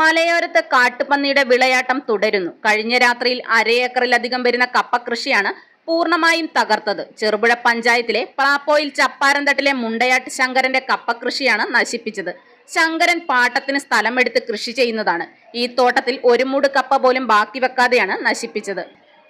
മലയോരത്ത് കാട്ടുപന്നിയുടെ വിളയാട്ടം തുടരുന്നു. കഴിഞ്ഞ രാത്രിയിൽ അരയേക്കറിലധികം വരുന്ന കപ്പ കൃഷിയാണ് പൂർണമായും തകർത്തത്. ചെറുപുഴ പഞ്ചായത്തിലെ പ്ലാപ്പോയിൽ ചപ്പാരന്തട്ടിലെ മുണ്ടയാട്ട് ശങ്കരന്റെ കപ്പ കൃഷിയാണ് നശിപ്പിച്ചത്. ശങ്കരൻ പാട്ടത്തിന് സ്ഥലമെടുത്ത് കൃഷി ചെയ്യുന്നതാണ്. ഈ തോട്ടത്തിൽ ഒരു മൂട് കപ്പ പോലും ബാക്കി വെക്കാതെയാണ് നശിപ്പിച്ചത്.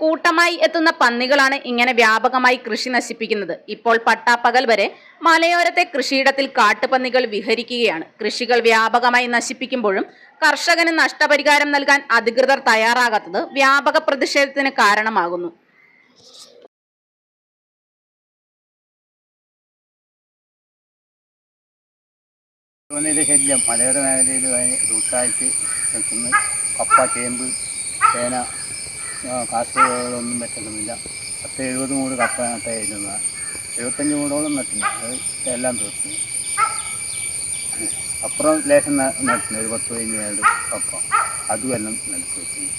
കൂട്ടമായി എത്തുന്ന പന്നികളാണ് ഇങ്ങനെ വ്യാപകമായി കൃഷി നശിപ്പിക്കുന്നത്. ഇപ്പോൾ പട്ടാപ്പകൽ വരെ മലയോരത്തെ കൃഷിയിടത്തിൽ കാട്ടുപന്നികൾ വിഹരിക്കുകയാണ്. കൃഷികൾ വ്യാപകമായി നശിപ്പിക്കുമ്പോഴും കർഷകന് നഷ്ടപരിഹാരം നൽകാൻ അധികൃതർ തയ്യാറാകാത്തത് വ്യാപക പ്രതിഷേധത്തിന് കാരണമാകുന്നു. ശല്യം മലയോര മേഖലയിൽ നിൽക്കുന്നു. കപ്പ ചേമ്പ് ചേന കാർഷികകളൊന്നും പറ്റുന്നില്ല പത്ത് എഴുപത് മൂട് കപ്പ നട്ടായിരുന്ന എഴുപത്തഞ്ച് മൂടോളം നട്ടിന് അത് എല്ലാം തീർത്തു അപ്പുറം ലേശം നട്ടിന് ഒരു പത്ത് പതിനഞ്ച് ഏഴ് കപ്പ അതും എല്ലാം വെക്കുന്നു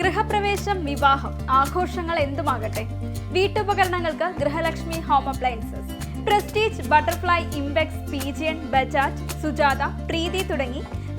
ഗൃഹപ്രവേശം വിവാഹം ആഘോഷങ്ങൾ എന്തുമാകട്ടെ? വീട്ടുപകരണങ്ങൾക്ക് Grihalakshmi home appliances Prestige Butterfly Imbex Pigeon Bajaj Sujata Preethi തുടങ്ങി